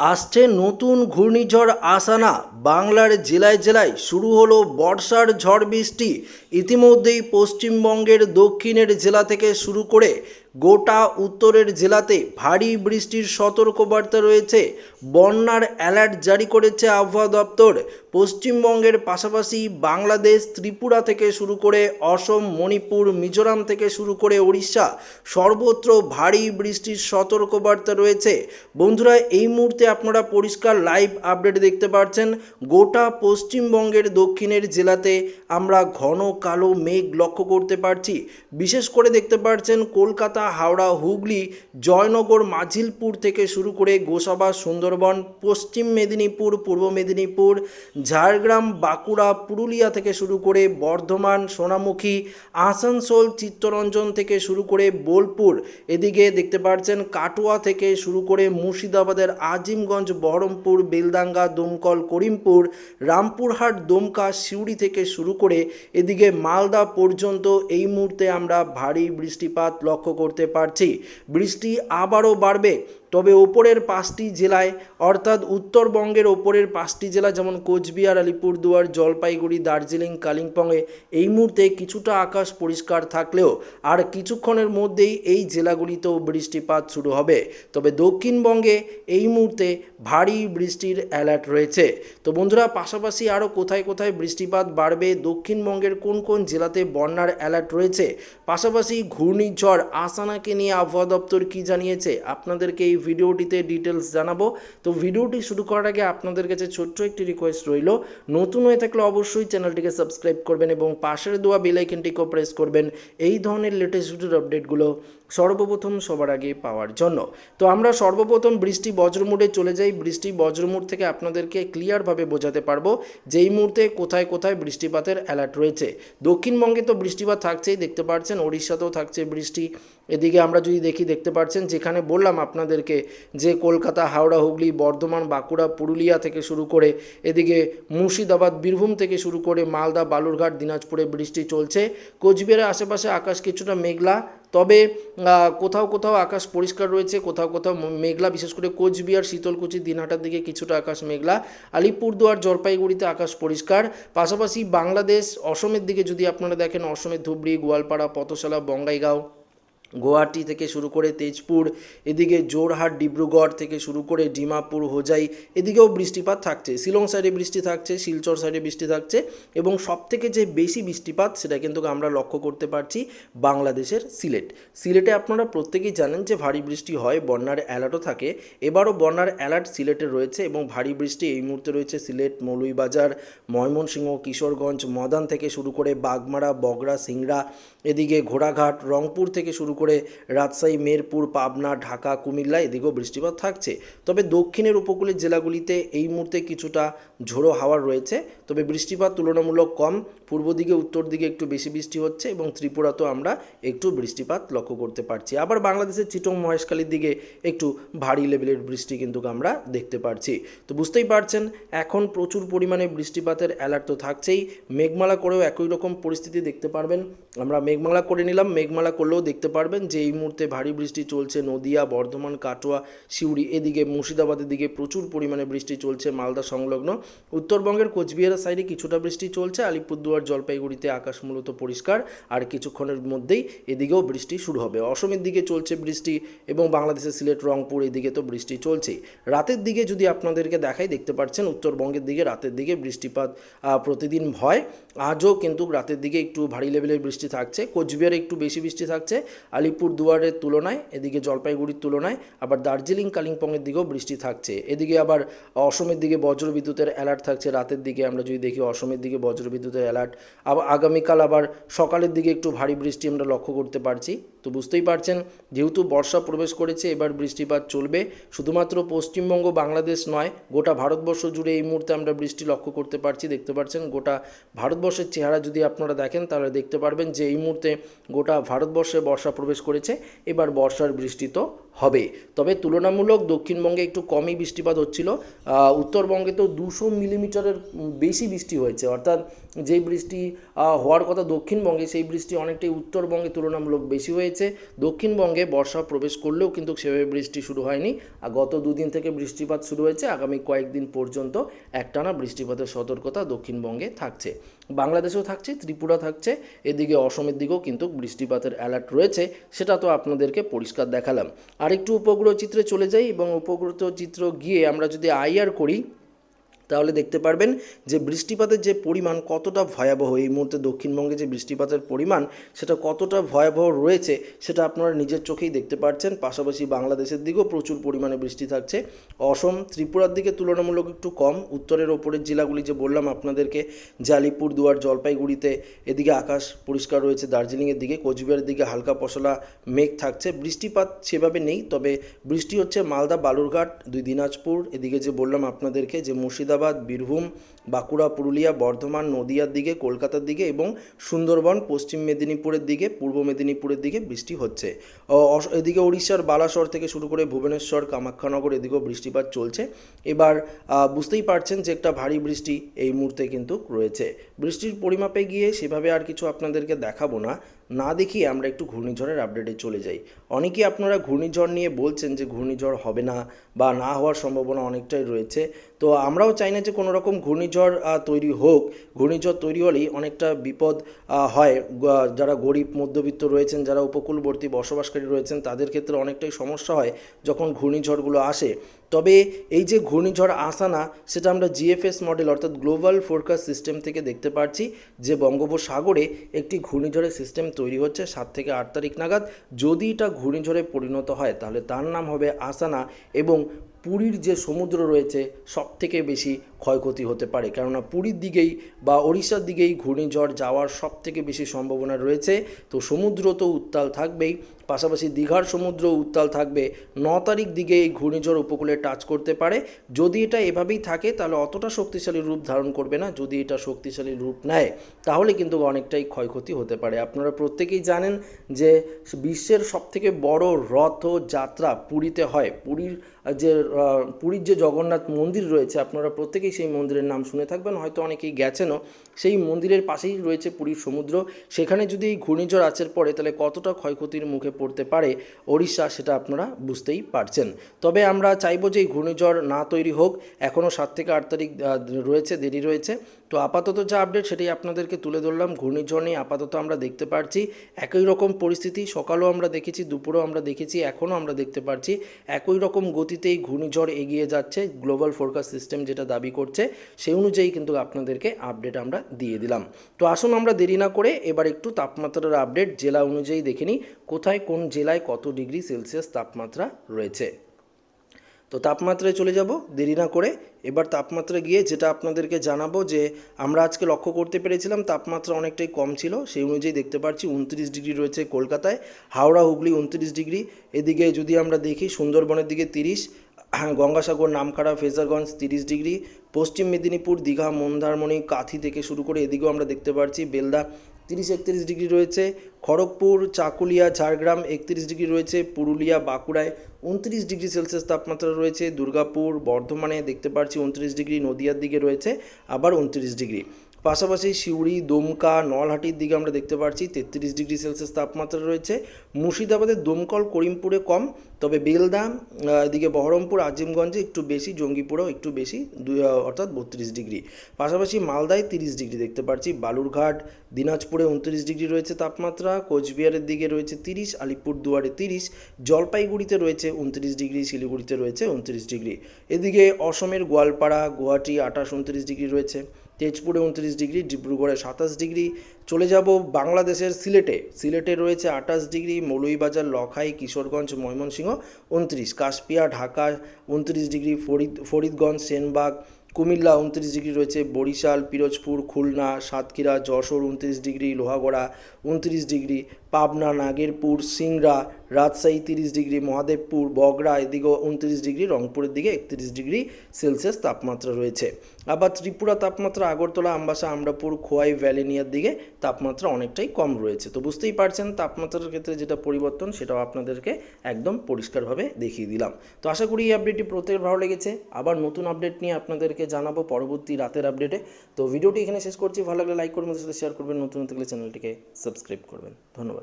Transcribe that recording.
আসছে নতুন ঘূর্ণিঝড় আসানা। বাংলার জেলায় জেলায় শুরু হলো বর্ষার ঝড় বৃষ্টি। ইতিমধ্যেই পশ্চিমবঙ্গের দক্ষিণের জেলা থেকে শুরু করে গোটা উত্তরের জেলাতে ভারী বৃষ্টির সতর্কবার্তা রয়েছে। বন্যার অ্যালার্ট জারি করেছে আবহাওয়া দপ্তর। পশ্চিমবঙ্গের পাশাপাশি বাংলাদেশ, ত্রিপুরা থেকে শুরু করে অসম, মণিপুর, মিজোরাম থেকে শুরু করে ওড়িশা সর্বত্র ভারী বৃষ্টির সতর্কবার্তা রয়েছে। বন্ধুরা, এই মুহূর্তে আপনারা পরিষ্কার লাইভ আপডেট দেখতে পাচ্ছেন গোটা পশ্চিমবঙ্গের দক্ষিণের জেলাতে আমরা ঘন কালো মেঘ লক্ষ্য করতে পারছি। বিশেষ করে দেখতে পাচ্ছেন কলকাতা, হাওড়া, হুগলি, জয়নগর, মাঝিলপুর থেকে শুরু করে গোসাবা, সুন্দরবন, পশ্চিম মেদিনীপুর, পূর্ব মেদিনীপুর ঝাড়গ্রাম, বাঁকুড়া, পুরুলিয়া থেকে শুরু করে বর্ধমান, সোনামুখী, আসানসোল, চিত্তরঞ্জন থেকে শুরু করে বোলপুর। এদিকে দেখতে পাচ্ছেন কাটোয়া থেকে শুরু করে মুর্শিদাবাদের আজিমগঞ্জ, বহরমপুর বেলদাঙ্গা দমকল, করিমপুর, রামপুরহাট, দমকা, সিউড়ি থেকে শুরু করে এদিকে মালদা পর্যন্ত এই মুহূর্তে আমরা ভারী বৃষ্টিপাত লক্ষ্য করতে পারছি। বৃষ্টি আবারও বাড়বে। তবে ওপরের পাঁচটি জেলায়, অর্থাৎ উত্তরবঙ্গের ওপরের পাঁচটি জেলা যেমন কোচবিহার, আলিপুরদুয়ার, জলপাইগুড়ি, দার্জিলিং, কালিম্পংয়ে এই মুহূর্তে কিছুটা আকাশ পরিষ্কার থাকলেও আর কিছুক্ষণের মধ্যেই এই জেলাগুলিতেও বৃষ্টিপাত শুরু হবে। তবে দক্ষিণবঙ্গে এই মুহূর্তে ভারী বৃষ্টির অ্যালার্ট রয়েছে। তো বন্ধুরা, পাশাপাশি আরও কোথায় কোথায় বৃষ্টিপাত বাড়বে, দক্ষিণবঙ্গের কোন কোন জেলাতে বন্যার অ্যালার্ট রয়েছে? পাশাপাশি ঘূর্ণিঝড় আসানাকে নিয়ে আবহাওয়া দপ্তর কী জানিয়েছে? আপনাদেরকে এই ভিডিওটিতে ডিটেলস জানাব। তো ভিডিওটি শুরু করার আগে আপনাদের কাছে ছোট্ট একটি রিকোয়েস্ট রইল। নতুন হয়ে থাকলে অবশ্যই চ্যানেলটিকে সাবস্ক্রাইব করবেন এবং পাশের দেওয়া বেল আইকনটিকেও প্রেস করবেন। এই ধরনের লেটেস্ট ভিডিওর আপডেটগুলো সর্বপ্রথম সবার আগে পাওয়ার জন্য। তো আমরা সর্বপ্রথম বৃষ্টি বজ্রমুডে চলে যাই। বৃষ্টি বজ্রমুড থেকে আপনাদেরকে ক্লিয়ারভাবে বোঝাতে পারব যেই মুহূর্তে কোথায় কোথায় বৃষ্টিপাতের অ্যালার্ট রয়েছে। দক্ষিণবঙ্গে তো বৃষ্টিপাত থাকছেই, দেখতে পাচ্ছেন ওড়িশাতেও থাকছে বৃষ্টি। এদিকে আমরা যদি দেখি, দেখতে পাচ্ছেন যেখানে বললাম আপনাদেরকে যে কলকাতা, হাওড়া, হুগলি, বর্ধমান, বাঁকুড়া, পুরুলিয়া থেকে শুরু করে এদিকে মুর্শিদাবাদ, বীরভূম থেকে শুরু করে মালদা, বালুরঘাট, দিনাজপুরে বৃষ্টি চলছে। কোচবিহারের আশেপাশে আকাশ কিছুটা মেঘলা, তবে কোথাও কোথাও আকাশ পরিষ্কার রয়েছে, কোথাও কোথাও মেঘলা, বিশেষ করে কোচবিহার, শীতলকুচি, দিনহাটার দিকে কিছুটা আকাশ মেঘলা। আলিপুরদুয়ার, জলপাইগুড়িতে আকাশ পরিষ্কার। পাশাপাশি বাংলাদেশ, অসমের দিকে যদি আপনারা দেখেন, অসমের ধুবড়ি, গোয়ালপাড়া, পথশালা, বঙ্গাইগাঁও। গুয়াহাটি থেকে শুরু করে তেজপুর, এদিকে জোরহাট ডিব্রুগড় থেকে শুরু করে ডিমাপুর, হোজাই, এদিকেও বৃষ্টিপাত থাকছে। শিলং সাইডে বৃষ্টি থাকছে, শিলচর সাইডে বৃষ্টি থাকছে এবং সবথেকে যে বেশি বৃষ্টিপাত সেটা কিন্তু আমরা লক্ষ্য করতে পারছি বাংলাদেশের সিলেট। সিলেটে আপনারা প্রত্যেকেই জানেন যে ভারী বৃষ্টি হয়, বন্যার অ্যালার্টও থাকে। এবারও বন্যার অ্যালার্ট সিলেটে রয়েছে এবং ভারী বৃষ্টি এই মুহূর্তে রয়েছে সিলেট মৌলুইবাজার ময়মনসিংহ, কিশোরগঞ্জ, মদান থেকে শুরু করে বাগমারা, বগরা, সিংড়া, এদিকে ঘোড়াঘাট, রংপুর থেকে শুরু করে রাজশাহী, মেরপুর, পাবনা, ঢাকা কুমিল্লা এদিকেও বৃষ্টিপাত থাকছে। তবে দক্ষিণের উপকূলের জেলাগুলিতে এই মুহূর্তে কিছুটা ঝোড়ো হাওয়ার রয়েছে। তবে বৃষ্টিপাত তুলনামূলক কম। পূর্ব দিকে, উত্তর দিকে একটু বেশি বৃষ্টি হচ্ছে এবং ত্রিপুরাতেও আমরা একটু বৃষ্টিপাত লক্ষ্য করতে পারছি। আবার বাংলাদেশের চিটং মহেশখালীর দিকে একটু ভারী লেভেলের বৃষ্টি কিন্তু আমরা দেখতে পারছি। তো বুঝতেই পারছেন, এখন প্রচুর পরিমাণে বৃষ্টিপাতের অ্যালার্ট তো থাকছেই। মেঘমালা করেও একই রকম পরিস্থিতি দেখতে পারবেন। আমরা মেঘমালা করে নিলাম। মেঘমালা করলেও দেখতে পারবেন যে এই মুহূর্তে ভারী বৃষ্টি চলছে নদিয়া, বর্ধমান, কাটোয়া, সিউড়ি। এদিকে মুর্শিদাবাদের দিকে প্রচুর পরিমাণে বৃষ্টি চলছে মালদা সংলগ্ন। উত্তরবঙ্গের কোচবিহারের সাইডে কিছুটা বৃষ্টি চলছে। আলিপুরদুয়ার, জলপাইগুড়িতে আকাশ মূলত পরিষ্কার আর কিছুক্ষণের মধ্যেই এদিকেও বৃষ্টি শুরু হবে। অসমের দিকে চলছে বৃষ্টি এবং বাংলাদেশের সিলেট, রংপুর এদিকে তো বৃষ্টি চলছেই। রাতের দিকে যদি আপনাদেরকে দেখাই, দেখতে পাচ্ছেন উত্তরবঙ্গের দিকে রাতের দিকে বৃষ্টিপাত প্রতিদিন হয়। আজও কিন্তু রাতের দিকে একটু ভারী লেভেলের বৃষ্টি থাকছে। কোচবিহারে একটু বেশি বৃষ্টি থাকছে। আলিপুর দুয়ারের তুলনায়, এদিকে জলপাইগুড়ির তুলনায় আবার দার্জিলিং, কালিম্পংয়ের দিকেও বৃষ্টি থাকছে। এদিকে আবার অসমের দিকে বজ্রবিদ্যুতের অ্যালার্ট থাকছে রাতের দিকে। আমরা যদি দেখি অসমের দিকে বজ্রবিদ্যুতের অ্যালার্ট আবার আগামীকাল আবার সকালের দিকে একটু ভারী বৃষ্টি আমরা লক্ষ্য করতে পারছি। তো বুঝতেই পারছেন, যেহেতু বর্ষা প্রবেশ করেছে, এবার বৃষ্টিপাত চলবে। শুধুমাত্র পশ্চিমবঙ্গ, বাংলাদেশ নয়, গোটা ভারতবর্ষ জুড়ে এই মুহূর্তে আমরা বৃষ্টি লক্ষ্য করতে পারছি, দেখতে পাচ্ছেন গোটা ভারতবর্ষের চেহারা যদি আপনারা দেখেন, তাহলে দেখতে পারবেন যে এই মুহূর্তে গোটা ভারতবর্ষে বর্ষা প্রবেশ করেছে, এবার বর্ষার বৃষ্টি তো হবে। তবে তুলনামূলক দক্ষিণবঙ্গে একটু কমই বৃষ্টিপাত হচ্ছিল। উত্তরবঙ্গে তো দুশো মিলিমিটারের বেশি বৃষ্টি হয়েছে। অর্থাৎ যেই বৃষ্টি হওয়ার কথা দক্ষিণবঙ্গে, সেই বৃষ্টি অনেকটাই উত্তরবঙ্গে তুলনামূলক বেশি হয়েছে। দক্ষিণবঙ্গে বর্ষা প্রবেশ করলেও কিন্তু সেভাবে বৃষ্টি শুরু হয়নি। আর গত দুদিন থেকে বৃষ্টিপাত শুরু হয়েছে। আগামী কয়েকদিন পর্যন্ত একটানা বৃষ্টিপাতের সতর্কতা দক্ষিণবঙ্গে থাকছে। বাংলাদেশেও থাকছে, ত্রিপুরা থাকছে। এদিকে অসমের দিকেও কিন্তু বৃষ্টিপাতের অ্যালার্ট রয়েছে। সেটা তো আপনাদেরকে পরিষ্কার দেখালাম। আরেকটু উপগ্রহ চিত্রে চলে যাই এবং উপগ্রহ চিত্র গিয়ে আমরা যদি আইআর করি তাহলে দেখতে পারবেন যে বৃষ্টিপাতের যে পরিমাণ কতটা ভয়াবহ, এই মুহূর্তে দক্ষিণবঙ্গে যে বৃষ্টিপাতের পরিমাণ, সেটা কতটা ভয়াবহ রয়েছে, সেটা আপনারা নিজের চোখেই দেখতে পাচ্ছেন পাশাপাশি বাংলাদেশের দিকেও প্রচুর পরিমাণে বৃষ্টি থাকছে। অসম, ত্রিপুরার দিকে তুলনামূলক একটু কম। উত্তরের ওপরের জেলাগুলি যে বললাম আপনাদেরকে যে আলিপুরদুয়ার জলপাইগুড়িতে এদিকে আকাশ পরিষ্কার রয়েছে, দার্জিলিংয়ের দিকে, কোচবিহারের দিকে হালকা পশলা মেঘ থাকছে। বৃষ্টিপাত সেভাবে নেই, তবে বৃষ্টি হচ্ছে মালদা, বালুরঘাট, দুই দিনাজপুর, এদিকে যে বললাম আপনাদেরকে যে মুর্শিদাবাদ বীরভূম, বাঁকুড়া, পুরুলিয়া, বর্ধমান, নদিয়ার দিকে, কলকাতার দিকে এবং সুন্দরবন, পশ্চিম মেদিনীপুরের দিকে, পূর্ব মেদিনীপুরের দিকে বৃষ্টি হচ্ছে। এদিকে উড়িষ্যার বালাসর থেকে শুরু করে ভুবনেশ্বর, কামাখ্যানগর এদিকেও বৃষ্টিপাত চলছে। এবার বুঝতেই পারছেন যে একটা ভারী বৃষ্টি এই মুহূর্তে কিন্তু রয়েছে। বৃষ্টির পরিমাপে গিয়ে সেভাবে আর কিছু আপনাদেরকে দেখাবো না। না দেখিয়ে আমরা একটু ঘূর্ণিঝড়ের আপডেটে চলে যাই। অনেকেই আপনারা ঘূর্ণিঝড় নিয়ে বলছেন যে ঘূর্ণিঝড় হবে না বা না হওয়ার সম্ভাবনা অনেকটাই রয়েছে। তো আমরাও চাই না যে কোনো রকম ঘূর্ণিঝড় তৈরি হোক। ঘূর্ণিঝড় তৈরি হলেই অনেকটা বিপদ হয়। যারা গরিব, মধ্যবিত্ত রয়েছেন, যারা উপকূলবর্তী বসবাসকারী রয়েছেন, তাদের ক্ষেত্রে অনেকটাই সমস্যা হয় যখন ঘূর্ণিঝড়গুলো আসে। তবে এই যে ঘূর্ণিঝড় আসা না সেটা আমরা জিএফএস মডেল অর্থাৎ গ্লোবাল ফোরকাস্ট সিস্টেম থেকে দেখতে পাচ্ছি যে বঙ্গোপসাগরে একটি ঘূর্ণিঝড়ের সিস্টেম তৈরি হচ্ছে সাত থেকে আট তারিখ নাগাদ। যদি এটা ঘূর্ণিঝড়ে পরিণত হয়, তাহলে তার নাম হবে আসানা এবং পুরীর যে সমুদ্র রয়েছে সব থেকে বেশি ক্ষয়ক্ষতি হতে পারে। কেননা পুরীর দিকেই বা ওড়িশার দিকেই ঘূর্ণিঝড় যাওয়ার সব থেকে বেশি সম্ভাবনা রয়েছে। তো সমুদ্র তো উত্তাল থাকবেই, পাশাপাশি দীঘার সমুদ্র উত্তাল থাকবে। ন তারিখ দিকে এই ঘূর্ণিঝড় উপকূলে টাচ করতে পারে। যদি এটা এভাবেই থাকে, তাহলে অতটা শক্তিশালী রূপ ধারণ করবে না। যদি এটা শক্তিশালী রূপ নেয়, তাহলে কিন্তু অনেকটাই ক্ষয়ক্ষতি হতে পারে। আপনারা প্রত্যেকেই জানেন যে বিশ্বের সবথেকে বড় রথযাত্রা পুরীতে হয়। পুরীর যে পুরীর যে জগন্নাথ মন্দির রয়েছে, আপনারা প্রত্যেকেই সেই মন্দিরের নাম শুনে থাকবেন। হয়তো অনেকেই গেছেনও। সেই মন্দিরের পাশেই রয়েছে পুরীর সমুদ্র। সেখানে যদি এই ঘূর্ণিঝড় আছর পড়ে, তাহলে কতটা ক্ষয়ক্ষতির মুখে পড়তে পারে ওড়িশা সেটা আপনারা বুঝতেই পারছেন। তবে আমরা চাইব যে এই ঘূর্ণিঝড় না তৈরি হোক এখনও সাত থেকে আট তারিখ রয়েছে, দেরি রয়েছে। তো আপাতত যা আপডেট সেটাই আপনাদেরকে তুলে ধরলাম। ঘূর্ণিঝড় নিয়ে আপাতত আমরা দেখতে পারছি একই রকম পরিস্থিতি। সকালেও আমরা দেখেছি, দুপুরেও আমরা দেখেছি, এখনও আমরা দেখতে পারছি একই রকম গতিতেই ঘূর্ণিঝড় এগিয়ে যাচ্ছে। গ্লোবাল ফোরকাস্ট সিস্টেম যেটা দাবি করছে, সেই অনুযায়ী কিন্তু আপনাদেরকে আপডেট আমরা দিয়ে দিলাম। তো আসুন আমরা দেরি না করে এবার একটু তাপমাত্রার আপডেট জেলা অনুযায়ী দেখে নিই, কোথায় কোন জেলায় কত ডিগ্রি সেলসিয়াস তাপমাত্রা রয়েছে। তো তাপমাত্রায় চলে যাব, দেরি না করে এবার তাপমাত্রা গিয়ে যেটা আপনাদেরকে জানাব যে আমরা আজকে লক্ষ্য করতে পেরেছিলাম তাপমাত্রা অনেকটাই কম ছিল, সেই অনুযায়ী দেখতে পাচ্ছি উনত্রিশ ডিগ্রি রয়েছে কলকাতায়, হাওড়া, হুগলি উনত্রিশ ডিগ্রি, এদিকে যদি আমরা দেখি সুন্দরবনের দিকে তিরিশ গঙ্গাসাগর নামখানা ফেজারগঞ্জ, তিরিশ ডিগ্রি, পশ্চিম মেদিনীপুর, দীঘা, মন্দারমণি, কাথি থেকে শুরু করে এদিকেও আমরা দেখতে পাচ্ছি বেলদা তিরিশ একত্রিশ ডিগ্রি রয়েছে, খড়গপুর, চাকুলিয়া, ঝাড়গ্রাম একত্রিশ ডিগ্রি রয়েছে, পুরুলিয়া, বাঁকুড়ায় উনত্রিশ ডিগ্রি সেলসিয়াস তাপমাত্রা রয়েছে, দুর্গাপুর, বর্ধমানে দেখতে পাচ্ছি উনত্রিশ ডিগ্রি, নদিয়ার দিকে রয়েছে আবার উনত্রিশ ডিগ্রি। পাশাপাশি সিউড়ি, দমকা, নলহাটির দিকে আমরা দেখতে পাচ্ছি তেত্রিশ ডিগ্রি সেলসিয়াস তাপমাত্রা রয়েছে। মুর্শিদাবাদের দমকল করিমপুরে কম, তবে বেলদা এদিকে বহরমপুর, আজিমগঞ্জে একটু বেশি, জঙ্গিপুরেও একটু বেশি, দুই- অর্থাৎ বত্রিশ ডিগ্রি। পাশাপাশি মালদায় তিরিশ ডিগ্রি দেখতে পাচ্ছি বালুরঘাট, দিনাজপুরে উনত্রিশ ডিগ্রি রয়েছে তাপমাত্রা, কোচবিহারের দিকে রয়েছে তিরিশ, আলিপুরদুয়ারে তিরিশ, জলপাইগুড়িতে রয়েছে উনত্রিশ ডিগ্রি, শিলিগুড়িতে রয়েছে উনত্রিশ ডিগ্রি। এদিকে অসমের গোয়ালপাড়া, গুয়াহাটি আঠাশ উনত্রিশ ডিগ্রি রয়েছে। তেজপুরে উনত্রিশ ডিগ্রি, ডিব্রুগড়ে সাতাশ ডিগ্রি। চলে যাব বাংলাদেশের সিলেটে। সিলেটে রয়েছে আঠাশ ডিগ্রি মৌলুইবাজার লখাই, কিশোরগঞ্জ, ময়মনসিংহ উনত্রিশ, কাশপিয়া, ঢাকা উনত্রিশ ডিগ্রি, ফরিদ, ফরিদগঞ্জ, সেনবাগ, কুমিল্লা উনত্রিশ ডিগ্রি রয়েছে, বরিশাল, পিরোজপুর, খুলনা, সাতক্ষীরা, যশোর উনত্রিশ ডিগ্রি, লোহাগড়া উনত্রিশ ডিগ্রি পাবনা, নাগেরপুর, সিংড়া, রাজশাহী তিরিশ ডিগ্রি, মহাদেবপুর বগড়া এদিকে উনত্রিশ ডিগ্রি, রংপুরের দিকে একত্রিশ ডিগ্রি সেলসিয়াস তাপমাত্রা রয়েছে। আবার ত্রিপুরা তাপমাত্রা, আগরতলা, আমবাসা, আমরাপুর, খোয়াই, ভ্যালিনিয়ার দিকে তাপমাত্রা অনেকটাই কম রয়েছে। তো বুঝতেই পারছেন, তাপমাত্রার ক্ষেত্রে যেটা পরিবর্তন, সেটাও আপনাদেরকে একদম পরিষ্কারভাবে দেখিয়ে দিলাম। তো আশা করি এই আপডেটটি প্রত্যেকের ভালো লেগেছে। আবার নতুন আপডেট নিয়ে আপনাদেরকে জানাব পরবর্তী রাতের আপডেটে তো ভিডিওটি এখানে শেষ করছি। ভালো লাগলে লাইক করবেন, সাথে শেয়ার করবেন। নতুন থাকলে চ্যানেলটিকে সাবস্ক্রাইব করবেন। ধন্যবাদ।